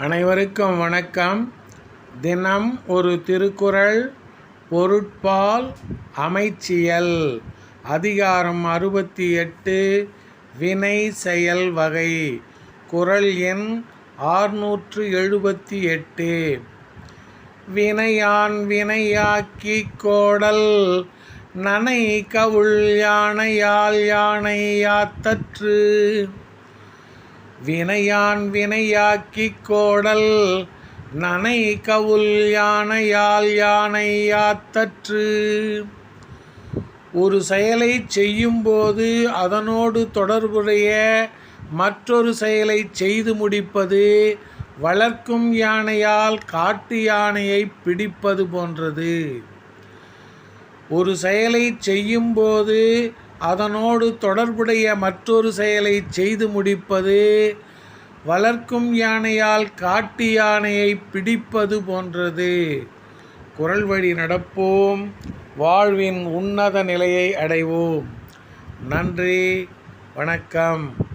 அனைவருக்கும் வணக்கம். தினம் ஒரு திருக்குறள் பொருட்பால் அமைச்சியல். அதிகாரம் அறுபத்தி எட்டு வினை செயல் வகை. குறள் எண் ஆறுநூற்று எழுபத்தி எட்டு வினையான் வினையாக்கி கோடல் நனை கவுள் யானையால் யானை யாத்தற்று. வினையான் வினையாக்கிக் கோடல் நனை கவுல் யானையால் யானை யாத்தற்று. ஒரு செயலை செய்யும்போது அதனோடு தொடர்புடைய மற்றொரு செயலை செய்து முடிப்பது வளர்க்கும் யானையால் காட்டு யானையை பிடிப்பது போன்றது. ஒரு செயலை செய்யும்போது அதனோடு தொடர்புடைய மற்றொரு செயலை செய்து முடிப்பது வளர்க்கும் யானையால் காட்டு யானையை பிடிப்பது போன்றது. குரல் வழி நடப்போம். வாழ்வின் உன்னத நிலையை அடைவோம். நன்றி. வணக்கம்.